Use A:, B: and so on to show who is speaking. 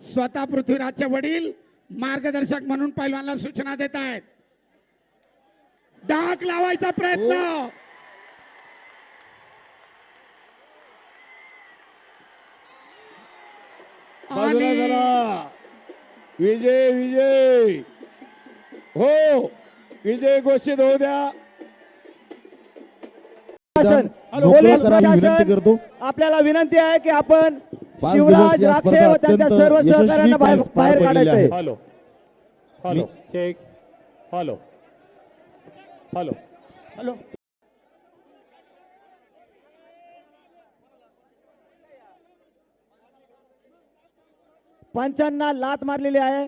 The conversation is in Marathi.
A: स्वतः पृथ्वीराजचे वडील मार्गदर्शक म्हणून पैलवानला सूचना देत आहेत डाक लावायचा प्रयत्न.
B: विजय विजय. हो विजय घोषित होऊ द्या.
C: आपल्याला विनंती आहे की आपण शिवराज राक्षे व त्यांच्या सर्व सहकाऱ्यांना बाहेर
D: पार- पार
C: बाहेर
D: पडलेल्या
C: काढायचं आहे.
D: आहेत.
B: Hello. Hello. Check. Hello. Hello.
C: Hello. पंचांना लात मारलेली आहे.